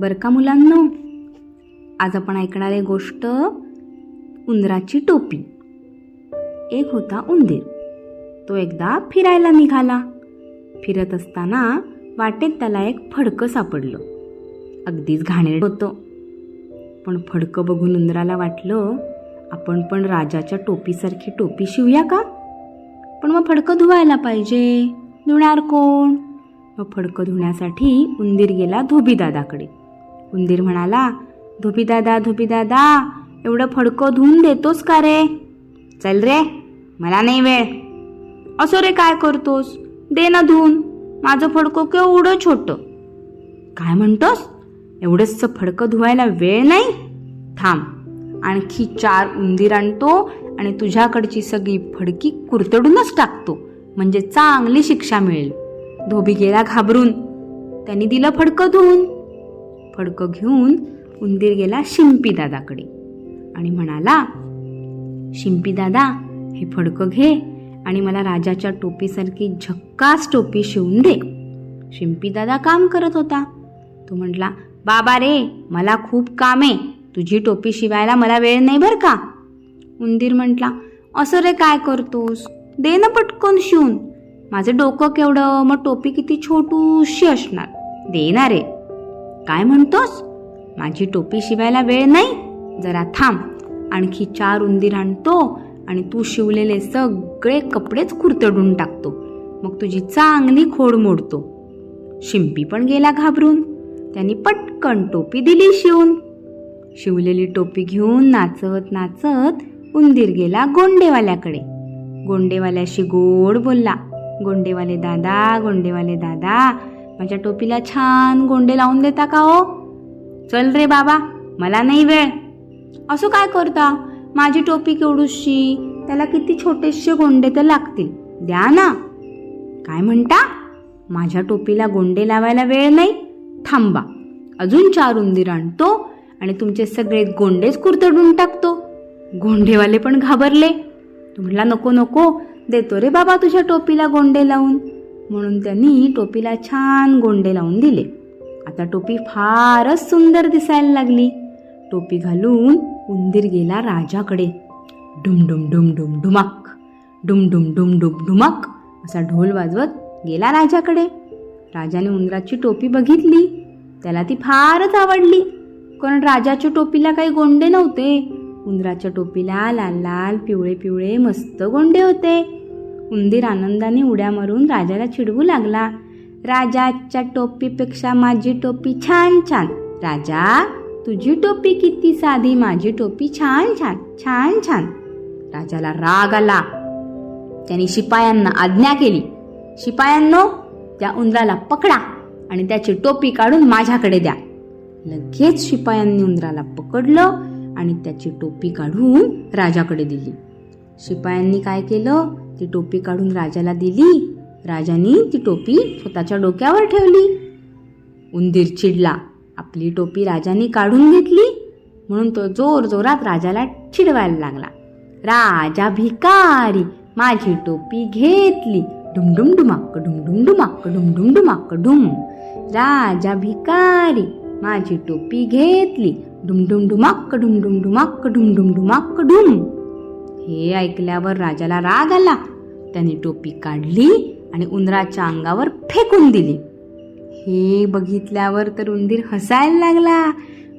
बरं का मुलांनो? आज आपण ऐकणार आहे गोष्ट उंदराची टोपी. एक होता उंदीर. तो एकदा फिरायला निघाला. फिरत असताना वाटेत त्याला एक फडकं सापडलं. अगदीच घाणेरड होतं. पण फडकं बघून उंदराला वाटलं आपण पण राजाच्या टोपीसारखी टोपी शिवूया का? पण मग फडकं धुवायला पाहिजे. धुणार कोण? मग फडकं धुण्यासाठी उंदीर गेला धोबीदादाकडे. उंदीर म्हणाला धोबीदादा धोबीदादा एवढं फडकं धुवून देतोस का रे? चल रे मला नाही वेळ. असो रे काय करतोस? दे ना धुवून माझं फडकं केवढं छोटं. काय म्हणतोस? एवढंच फडकं धुवायला वेळ नाही? थांब आणखी चार उंदीर आणतो आणि तुझ्याकडची सगळी फडकी कुरतडूनच टाकतो म्हणजे चांगली शिक्षा मिळेल. धोबी गेला घाबरून. त्यांनी दिलं फडकं धुवून फडकं घेऊन उंदीर गेला शिंपीदादाकडे आणि म्हणाला शिंपीदादा हे फडकं घे आणि मला राजाच्या टोपीसारखी झक्कास टोपी शिवून दे. शिंपीदादा काम करत होता. तो म्हटला बाबा रे मला खूप काम आहे. तुझी टोपी शिवायला मला वेळ नाही बरं का? उंदीर म्हटला असं रे काय करतोस? दे ना पटकन शिवून. माझं डोकं केवढं मग टोपी किती छोटूशी असणार. दे ना रे. काय म्हणतोस? माझी टोपी शिवायला वेळ नाही? जरा थांब. आणखी चार उंदीर आणतो आणि तू शिवलेले सगळे कपडेच कुरतडून टाकतो. मग तुझी चांगली खोड मोडतो. शिंपी पण गेला घाबरून. त्यांनी पटकन टोपी दिली शिवून. शिवलेली टोपी घेऊन नाचत नाचत उंदीर गेला गोंडेवाल्याकडे. गोंडेवाल्याशी गोड बोलला. गोंडेवाले दादा गोंडेवाले दादा माझ्या टोपीला छान गोंडे लावून देता का हो? चल रे बाबा मला नाही वेळ. असं काय करता? माझी टोपी केवढूशी त्याला किती छोटेसे गोंडे तर लागतील. द्या ना. काय म्हणता? माझ्या टोपीला गोंडे लावायला वेळ नाही? थांबा. अजून चार उंदीर आणतो आणि तुमचे सगळे गोंडेच कुरतडून टाकतो. गोंडेवाले पण घाबरले. तुम्हाला नको नको. देतो रे बाबा तुझ्या टोपीला गोंडे लावून. म्हणून त्यांनी टोपीला छान गोंडे लावून दिले. आता टोपी फारच सुंदर दिसायला लागली. टोपी घालून उंदीर गेला राजाकडे. डुम डुम डुम डुम डुमाक. डुम डुम डुम डुम डुमाक. असा ढोल वाजवत गेला राजाकडे. राजाने उंदराची टोपी बघितली. त्याला ती फारच आवडली. कारण राजाच्या टोपीला काही गोंडे नव्हते. उंदराच्या टोपीला लाल लाल पिवळे पिवळे मस्त गोंडे होते. उंदीर आनंदाने उड्या मारून राजाला चिडवू लागला. राजाच्या टोपीपेक्षा माझी टोपी छान छान. राजा तुझी टोपी किती साधी माझी टोपी छान छान छान छान. राजाला राग आला. त्याने शिपायांना आज्ञा केली. शिपायांनो त्या उंदराला पकडा आणि त्याची टोपी काढून माझ्याकडे द्या. लगेच शिपायांनी उंदराला पकडलं आणि त्याची टोपी काढून राजाकडे दिली. शिपायांनी काय केलं? ती टोपी काढून राजाला दिली. राजाने ती टोपी स्वतःच्या डोक्यावर ठेवली. उंदीर चिडला. आपली टोपी राजाने काढून घेतली. म्हणून तो जोर जोरात राजाला चिडवायला लागला. राजा भिकारी माझी टोपी घेतली. डुमडुम डुमाक डुमडुम डुमाक डुमडुम डुमाक डुम. राजा भिकारी माझी टोपी घेतली. डुमडुम डुमाक डुमडुम डुमाक डुमडुम डुमाक डुम. हे ऐकल्यावर राजाला राग आला. त्याने टोपी काढली आणि उंदराच्या अंगावर फेकून दिली. हे बघितल्यावर तर उंदीर हसायला लागला.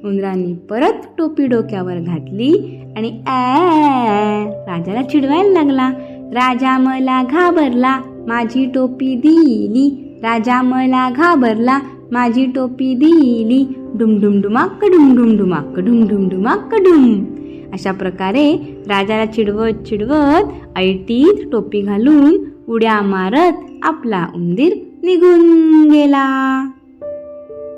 उंदराने परत टोपी डोक्यावर घातली आणि ॲ राजाला चिडवायला लागला. राजा मला घाबरला माझी टोपी दिली. राजा मला घाबरला माझी टोपी दिली. डुम डुम डुमाक डुम डुम डुमाक डुम डुम डुमाक डुम. अशा प्रकारे राजाला चिडवत चिडवत ऐटीत टोपी घालून उड्या मारत आपला उंदीर निघून गेला.